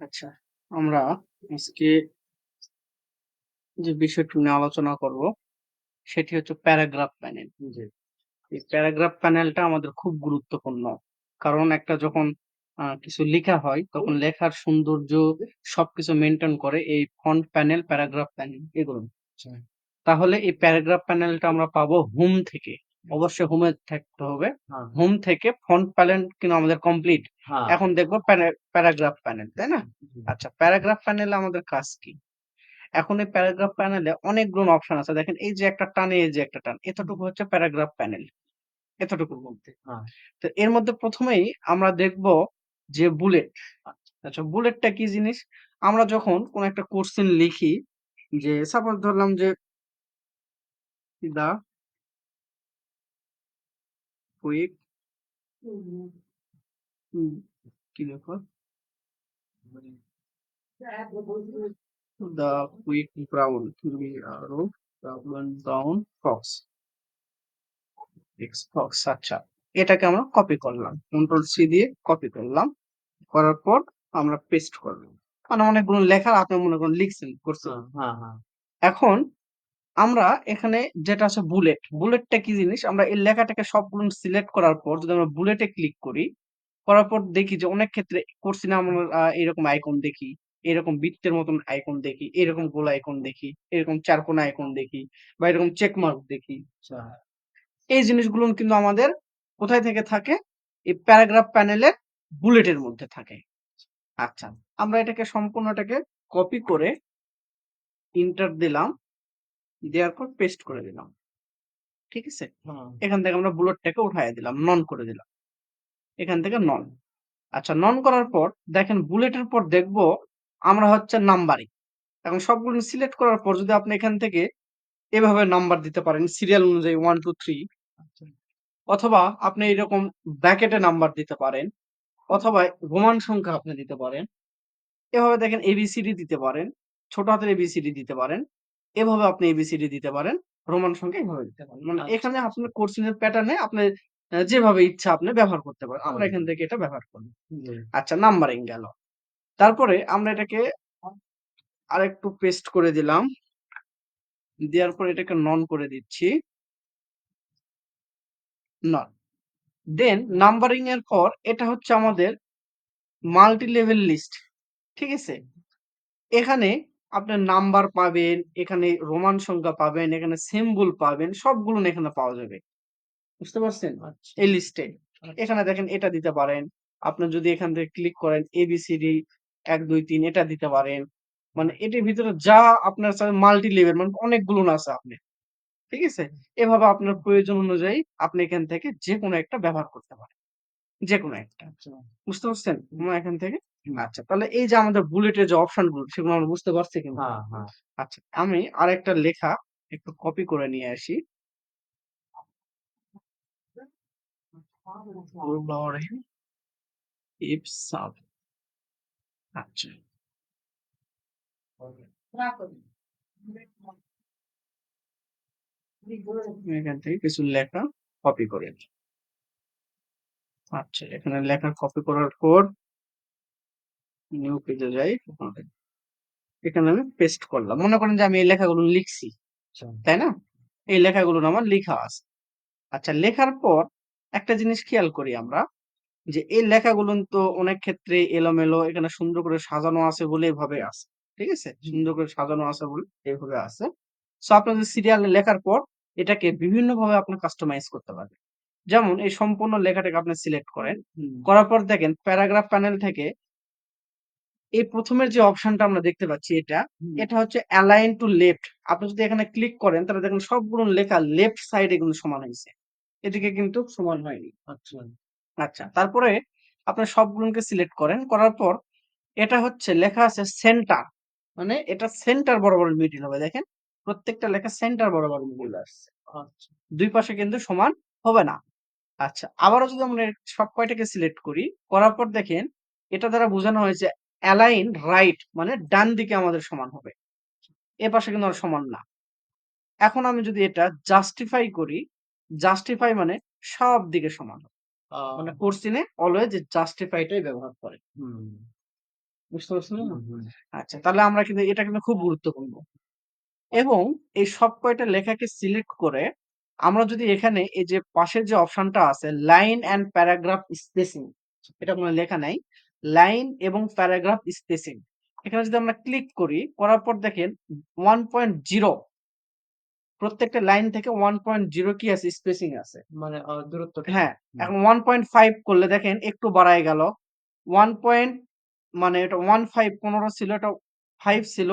আচ্ছা আমরা আজকে যে বিষয়টি নিয়ে আলোচনা করব সেটি হচ্ছে প্যারাগ্রাফ প্যানেল। এই প্যারাগ্রাফ প্যানেলটা আমাদের খুব গুরুত্বপূর্ণ কারণ একটা যখন কিছু লেখা হয় তখন লেখার সৌন্দর্য সবকিছু মেনটেন করে এই ফন্ট প্যানেল প্যারাগ্রাফ প্যানেল এগুলো আচ্ছা। তাহলে এই প্যারাগ্রাফ প্যানেলটা আমরা পাবো হোম থেকে। অবশ্যই হোমে থাকতে হবে। হ্যাঁ, হোম থেকে ফন্ট প্যানেল কিন্তু আমাদের কমপ্লিট। হ্যাঁ। এখন দেখব প্যারাগ্রাফ প্যানেল তাই না? আচ্ছা প্যারাগ্রাফ প্যানেলে আমাদের কাজ কি? এখন এই প্যারাগ্রাফ প্যানেলে অনেকগুলো অপশন আছে। দেখেন এই যে একটা টান এই যে একটা টান এতটুকু হচ্ছে প্যারাগ্রাফ প্যানেল। এতটুকুর মধ্যে। হ্যাঁ। তো এর মধ্যে প্রথমেই আমরা দেখব যে বুলেট। আচ্ছা বুলেটটা কি জিনিস? আমরা যখন কোন একটা কোশ্চেন লিখি যে সাপোজ ধরলাম যে দা কুইক কি লেখো the quick brown three arrow brown brown fox x fox আচ্ছা এটাকে আমরা কপি করলাম. কন্ট্রোল সি দিয়ে কপি করলাম। করার পর আমরা পেস্ট করলাম। মানে অনেকগুলো লেখা আপনি মনে করেন লিখছেন করছেন। হ্যাঁ, হ্যাঁ। এখন আমরা এখানে যেটা আছে বুলেট বুলেটটা কি জিনিস? আমরা এই লেখাটাকে সবগুলো সিলেক্ট করার পর যদি আমরা বুলেটে ক্লিক করি করার পর দেখি যে অনেক ক্ষেত্রে করছি না আমরা এরকম আইকন দেখি এরকম বৃত্তের মতন আইকন দেখি এরকম গোল আইকন দেখি এরকম চারকোনা আইকন দেখি বা এরকম চেক মার্ক দেখি। আচ্ছা। এই জিনিসগুলো কিন্তু আমাদের কোথায় থেকে থাকে? এই প্যারাগ্রাফ প্যানেলের বুলেটের মধ্যে থাকে। আচ্ছা আমরা এটাকে সম্পূর্ণটাকে কপি করে ইন্টার দিলাম। দেওয়ার পর পেস্ট করে দিলাম। ঠিক আছে। এখান থেকে আমরা বুলেটটাকে উঠাই দিলাম নন করে দিলাম। এখান থেকে নন আচ্ছা নন করার পর দেখেন বুলেটের পর দেখব আমরা হচ্ছে নাম্বারিং এখন সবগুলো সিলেক্ট করার পর যদি আপনি এখান থেকে এভাবে নাম্বার দিতে পারেন সিরিয়াল অনুযায়ী ওয়ান টু থ্রি। অথবা আপনি এরকম ব্র্যাকেটে নাম্বার দিতে পারেন অথবা রোমান সংখ্যা আপনি দিতে পারেন। এভাবে দেখেন এবিসিডি দিতে পারেন ছোট হাতের এবিসিডি দিতে পারেন। এভাবে আপনি এবিসিডি দিতে পারেন রোমান সংখ্যা এভাবে দিতে পারেন। মানে আচ্ছা। এখানে আপনার কোর্সিনের প্যাটার্নে আপনি যেভাবে ইচ্ছা আপনি ব্যবহার করতে পারেন। আমরা হুম। এখান থেকে এটা ব্যবহার করি। জি। আচ্ছা নাম্বারিং গেল। তারপরে আমরা এটাকে আরেকটু পেস্ট করে দিলাম। দেওয়ার পর এটাকে নন করে দিচ্ছি। নন দেন নাম্বারিং এর পর এটা হচ্ছে আমাদের মাল্টি লেভেল লিস্ট ঠিক আছে? এখানে আপনার নাম্বার পাবেন এখানে রোমান সংখ্যা পাবেন এখানে সিম্বল পাবেন সবগুলো এখানে পাওয়া যাবে। বুঝতে পারছেন? আচ্ছা। এই লিস্টে এখানে দেখেন এটা দিতে পারেন। আপনি যদি এখান থেকে ক্লিক করেন এবিসিডি এক দুই তিন এটা দিতে পারেন। মানে এটির ভিতরে যা আপনার মাল্টি লেভেল মানে অনেকগুলো আছে। আপনি ঠিক আছে? এভাবে আপনার প্রয়োজন অনুযায়ী আপনি এখান থেকে যে কোনো একটা ব্যবহার করতে পারেন। যে কোনো একটা। আচ্ছা। বুঝতে পারছেন? আমরা এখান থেকে আচ্ছা তাহলে এই যে আমাদের বুলেটের যে অপশনগুলো সেগুলো আমরা বুঝতে পারছি কিন্তু হ্যাঁ, হ্যাঁ। আচ্ছা আমি আরেকটা লেখা একটু কপি করে নিয়ে আসি। ইফ সাব আচ্ছা এখান থেকে কিছু লেখা কপি করে আচ্ছা এখানে লেখা কপি করার পর নিউ পেজে যাই এখানে আমি পেস্ট করলাম। মনে করেন যে আমি এই লেখাগুলো লিখছি আচ্ছা। তাই না? এই লেখাগুলো আমার লেখা আছে। আচ্ছা লেখার পর একটা জিনিস খেয়াল করি আমরা যে এই লেখাগুলো তো অনেক ক্ষেত্রে এলোমেলো এখানে সুন্দর করে সাজানো আছে বলে এভাবে আছে ঠিক আছে? সুন্দর করে সাজানো আছে বলে এইভাবে আছে। সো আপনাদের সিরিয়ালে লেখার পর এটাকে বিভিন্ন ভাবে আপনি কাস্টমাইজ করতে পারবেন। যেমন এই সম্পূর্ণ লেখাটাকে আপনি সিলেক্ট করেন। করার পর দেখেন প্যারাগ্রাফ প্যানেল থেকে এই প্রথমের যে অপশনটা আমরা দেখতে পাচ্ছি এটা হুম। এটা হচ্ছে অ্যালাইন টু লেফট আপনি যদি এখানে ক্লিক করেন তাহলে দেখেন সবগুলো লেখা লেফট সাইডে কিন্তু সমান হয়েছে এদিকে কিন্তু সমান হয়নি আচ্ছা। আচ্ছা তারপরে আপনি সবগুলোকে সিলেক্ট করেন করার পর এটা হচ্ছে লেখা আছে সেন্টার মানে এটা সেন্টার বরাবর মিডিল হবে দেখেন প্রত্যেকটা লেখা সেন্টার বরাবর মিডিল আসছে আচ্ছা। দুই পাশে কিন্তু সমান হবে না আচ্ছা আবারও যদি আমরা সব কয়টাকে সিলেক্ট করি করার পর দেখেন এটা দ্বারা বোঝানো হয়েছে অ্যালাইন রাইট মানে ডান দিকে আমাদের সমান হবে এ পাশে কিন্তু আর সমান না এখন আমি যদি এটা জাস্টিফাই করি, জাস্টিফাই মানে সব দিকে সমান। মানে কোশ্চেনে অলওয়েজ জাস্টিফাই টাই ব্যবহার করে। বুঝতে পারছেন। আচ্ছা তাহলে আমরা কিন্তু এটা কিন্তু খুব গুরুত্বপূর্ণ। এবং এই সব কয়টা লেখাকে সিলেক্ট করে আমরা যদি এখানে এই যে পাশের যে অপশনটা আছে লাইন অ্যান্ড প্যারাগ্রাফ স্পেসিং এটা কোনো লেখা নাই। লাইন এবং প্যারাগ্রাফ স্পেসিং এখানে যদি আমরা ক্লিক করি, করার পর দেখেন 1.0 প্রত্যেকটা লাইন থেকে 1.0 কি আছে স্পেসিং আছে। মানে আ দূরত্বটা হ্যাঁ। এখন 1.5 করলে দেখেন একটু বাড়ায় গেল। 1 পয়েন্ট মানে এটা 15 15 ছিল এটা ফাইভ ছিল।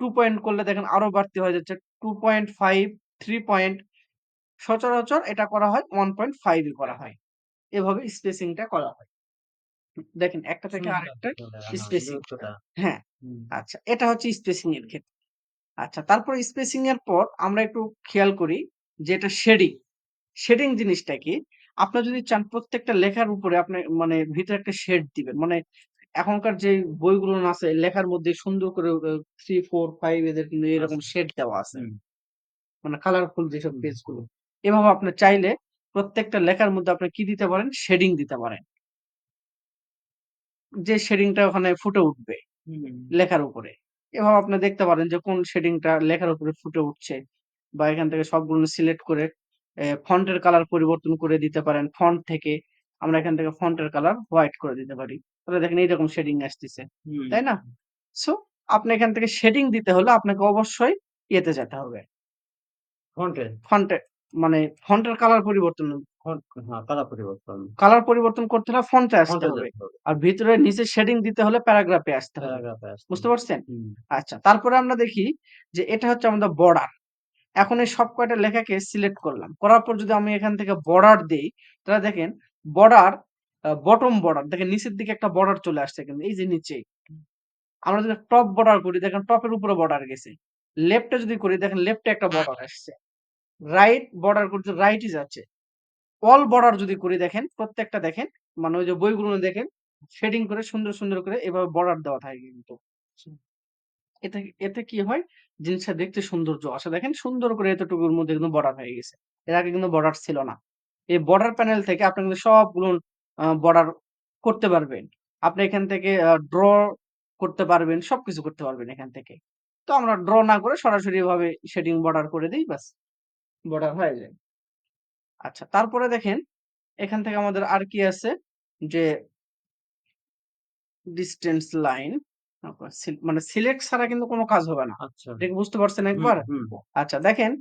টু পয়েন্ট করলে দেখেন আরও বাড়তি হয়ে যাচ্ছে। 2.5 3 পয়েন্ট সচরাচর এটা করা হয় 1.5 এ করা হয়। এভাবে স্পেসিংটা করা হয়। দেখেন একটা থেকে আরেকটা স্পেসিং হ্যাঁ, আচ্ছা এটা হচ্ছে স্পেসিং এর ক্ষেত্রে। আচ্ছা তারপর স্পেসিং এর পর আমরা একটু খেয়াল করি যে এটা শেডিং। শেডিং জিনিসটা কি? আপনার যদি চান প্রত্যেকটা লেখার উপরে আপনি মানে ভিতরে একটা শেড দিবেন। মানে এখনকার যে বইগুলো আছে লেখার মধ্যে সুন্দর করে 3, 4, 5 এদের কিন্তু এরকম আচ্ছা। শেড দেওয়া আছে। মানে কালারফুল যেসব পেজগুলো। এভাবে আপনি চাইলে প্রত্যেকটা লেখার মধ্যে আপনি কি দিতে পারেন? শেডিং দিতে পারেন। যে শেডিংটা ওখানে ফুটে উঠবে হুম, লেখার উপরে। এভাবে আপনি দেখতে পারেন যে কোন শেডিংটা লেখার উপরে ফুটে উঠছে। বা এখান থেকে সবগুলো সিলেক্ট করে এ ফন্টের কালার পরিবর্তন করে দিতে পারেন। ফন্ট থেকে আমরা এখান থেকে ফন্টের কালার হোয়াইট করে দিতে পারি। তাহলে দেখেন এইরকম শেডিং আসতেছে। হুম। তাই না? সো আপনি এখান থেকে শেডিং দিতে হলে আপনাকে অবশ্যই ইয়েতে যেতে হবে। ফন্টে ফন্টে মানে ফন্টের কালার পরিবর্তন কালার পরিবর্তন। কালার পরিবর্তন করতে হলে ফন্টে আসতে হবে। আর ভিতরে নিচে শেডিং দিতে হলে প্যারাগ্রাফে আসতে হবে। বুঝতে পারছেন? আচ্ছা তারপরে আমরা দেখি যে এটা হচ্ছে আমাদের বর্ডার। এখন এই সব কয়টা লেখাকে সিলেক্ট করলাম। করার পর যদি আমি এখান থেকে বর্ডার দেই, তাহলে দেখেন বর্ডার বটম বর্ডার দেখেন নিচের দিকে একটা বর্ডার চলে আসছে কিন্তু এই যে নিচেই। আমরা যদি টপ বর্ডার করি দেখেন টপের উপরে বর্ডার গেছে। লেফটে যদি করি দেখেন লেফটে একটা বর্ডার আসছে। রাইট বর্ডার করতে রাইটই যাচ্ছে। অল বর্ডার যদি করে দেখেন প্রত্যেকটা দেখেন মানে ওই যে বইগুলো দেখেন শেডিং করে সুন্দর, সুন্দর করে এভাবে বর্ডার দেওয়া থাকে কিন্তু। এতে এতে কি হয়? জিনিসটা দেখতে সৌন্দর্য আসে। দেখেন সুন্দর করে এতটুকুর মধ্যে কিন্তু বর্ডার হয়ে গেছে। এর আগে কিন্তু বর্ডার ছিল না। এই বর্ডার প্যানেল থেকে আপনি কিন্তু সবগুলো বর্ডার করতে পারবেন। আপনি এখান থেকে ড্র করতে পারবেন, সবকিছু করতে পারবেন এখান থেকে। তো আমরা ড্র না করে সরাসরি ভাবে শেডিং বর্ডার করে দেই ব্যাস। বর্ডার হয়ে যায়। আচ্ছা তারপরে দেখেন এখান থেকে আমাদের আর কি আছে? যে ডিস্টেন্স লাইন মানে সিলেক্ট ছাড়া কিন্তু কোনো কাজ হবে না। আচ্ছা। বুঝতে পারছেন একবার? আচ্ছা দেখেন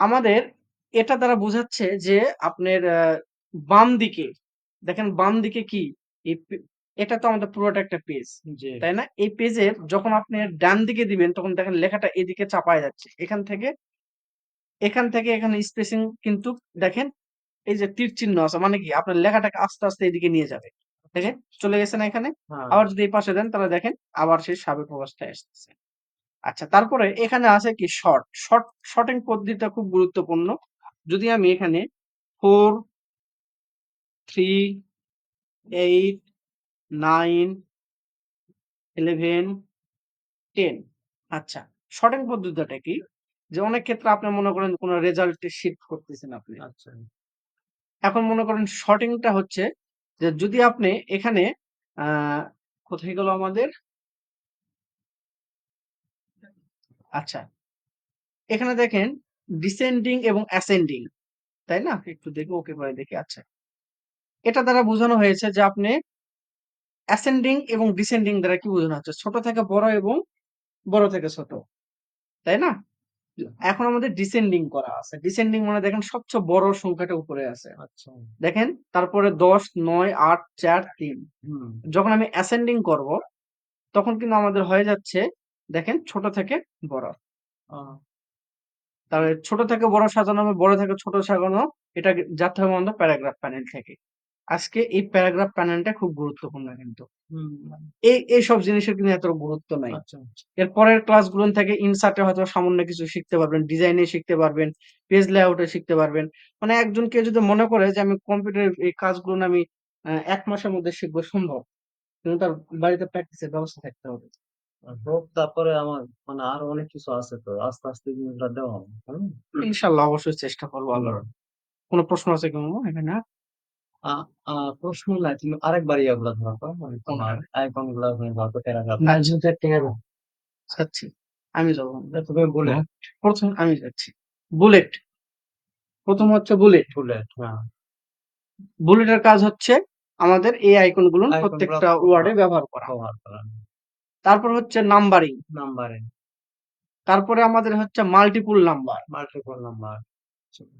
আমাদের এটা দ্বারা বোঝাচ্ছে যে আপনার বাম দিকে দেখেন বাম দিকে কি? এটা তো আমাদের পুরোটা একটা পেজ। তাই না? এই পেজের যখন আপনি ডান দিকে দিবেন তখন দেখেন লেখাটা এদিকে চাপায় যাচ্ছে। এখান থেকে এখান থেকে এখানে স্পেসিং কিন্তু দেখেন এই যে তীর চিহ্ন আছে মানে কি আপনার লেখাটাকে আস্তে, আস্তে এদিকে নিয়ে যাবে। দেখেন চলে গেছে না এখানে? হ্যাঁ, আবার যদি এই পাশে দেন তাহলে দেখেন আবার সেই সাবেক অবস্থায় আসতেছে। আচ্ছা তারপরে এখানে আছে কি শর্ট। শর্ট শর্টিং পদ্ধতিটা খুব গুরুত্বপূর্ণ। যদি আমি এখানে 4, 3, 8, 9, 11, 10 আচ্ছা। শর্টিং পদ্ধতিটা কি? যে অনেক ক্ষেত্রে আপনি মনে করেন কোন রেজাল্ট শিফট করতেছেন আপনি। আচ্ছা। এখন মনে করেন শর্টিংটা হচ্ছে যে যদি আপনি এখানে আ কোথায় গেল আমাদের? আচ্ছা। এখানে দেখেন ডিসেন্ডিং এবং অ্যাসেন্ডিং, তাই না? একটু দেখি ওকে করে দেখি। আচ্ছা। এটা দ্বারা বোঝানো হয়েছে যে আপনি অ্যাসেন্ডিং এবং ডিসেন্ডিং দ্বারা কি বোঝানো হচ্ছে? ছোট থেকে বড় এবং বড় থেকে ছোট। তাই না? এখন আমাদের ডিসেন্ডিং করা আছে। ডিসেন্ডিং মানে দেখেন সবচেয়ে বড় সংখ্যাটা উপরে আছে। আচ্ছা। দেখেন তারপরে ১০, ৯, ৮, ৪, ৩ হুম। যখন আমি অ্যাসেন্ডিং করব তখন কিন্তু আমাদের হয়ে যাচ্ছে দেখেন ছোট থেকে বড়। তাহলে ছোট থেকে বড় সাজানো বড় থেকে ছোট সাজানো এটা যাতে হবে আমাদের প্যারাগ্রাফ প্যানেল থেকে। আজকে এই প্যারাগ্রাফ প্যানেলটা খুব গুরুত্বপূর্ণ কিন্তু। হুম। এই এইসব জিনিসের কিন্তু এত গুরুত্ব নাই। আচ্ছা, আচ্ছা। এর পরের ক্লাসগুলো থেকে ইনসার্ট হয়তো সামান্য কিছু শিখতে পারবেন, ডিজাইন এ শিখতে পারবেন, পেজ লেআউট শিখতে পারবেন। মানে একজন কেউ যদি মনে করে যে আমি কম্পিউটারের এই কাজগুলো আমি ১ মাসের মধ্যে শিখব সম্ভব। কিন্তু তার বাড়িতে প্র্যাকটিসের ব্যবস্থা থাকতে হবে। হোক তারপরে আমার মানে আরও অনেক কিছু আছে তো। আস্তে, আস্তে জিনিসগুলা দেওয়া হবে। হুম? ইনশাআল্লাহ অবশ্যই চেষ্টা করব আল্লাহর। কোন প্রশ্ন আছে কি এখানে? আ আ প্রশ্ন নাই তুমি আরেকবার ইয়াগুলা ধরো তো মানে তোমার আইকনগুলা তুমি ধরো প্যারাগ্রাফ। না যেহেতু একটা যাচ্ছি। আমি যাব। তুমি বলে প্রথম আমি যাচ্ছি। বুলেট। প্রথম হচ্ছে বুলেট। বুলেট হ্যাঁ। বুলেটের কাজ হচ্ছে আমাদের এই আইকনগুলো আইকনগুলো প্রত্যেকটা হ্যাঁ। ওয়ার্ডে ব্যবহার করা। ব্যবহার করা। তারপর হচ্ছে নাম্বারিং। নাম্বারিং, তারপরে আমাদের হচ্ছে মাল্টিপুল নাম্বার। Multiple number.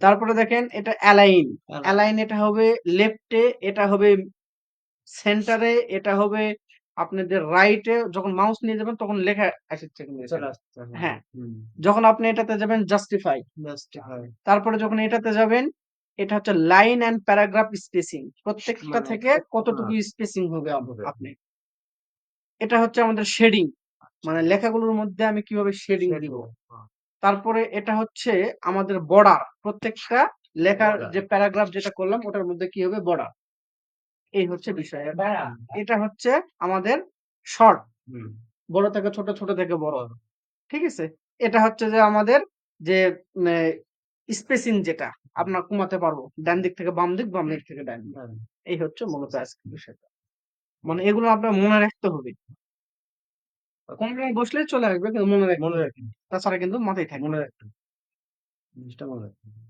তারপরে দেখেন এটা অ্যালাইন। অ্যালাইন এটা হবে লেফটে, এটা হবে সেন্টারে, এটা হবে আপনাদের রাইটে যখন মাউস নিয়ে যাবেন তখন লেখা এখানে। হ্যাঁ। যখন আপনি এটাতে যাবেন জাস্টিফাই। তারপরে যখন এটাতে যাবেন এটা হচ্ছে লাইন এন্ড প্যারাগ্রাফ স্পেসিং। প্রত্যেকটা মানে থেকে কতটুকু হ্যাঁ। স্পেসিং হবে হবে। আপনি। এটা হচ্ছে আমাদের শেডিং। মানে লেখাগুলোর মধ্যে আমি কীভাবে শেডিং দিব। হ্যাঁ। তারপরে এটা হচ্ছে আমাদের বর্ডার। প্রত্যেকটা লেখার যে প্যারাগ্রাফ যেটা করলাম ওটার মধ্যে কি হবে বর্ডার। এই হচ্ছে বিষয়। এটা হচ্ছে আমাদের শর্ট। বড় থেকে ছোট, ছোট থেকে বড়। ঠিক আছে? এটা হচ্ছে যে আমাদের যে স্পেসিং যেটা আপনার কমাতে পারব। ডান দিক থেকে বাম দিক, বাম দিক থেকে ডান দিক। হ্যাঁ। এই হচ্ছে মূলত আজকের বিষয়টা। মানে এগুলো আপনার মনে রাখতে হবে। কোন জায়গায় বসলে চলে আসবে কিন্তু মনে রাখবে মনে। রাখবেন। তাছাড়া কিন্তু মাথায় থাকবে মনে। রাখবেন। জিনিসটা মনে রাখবেন।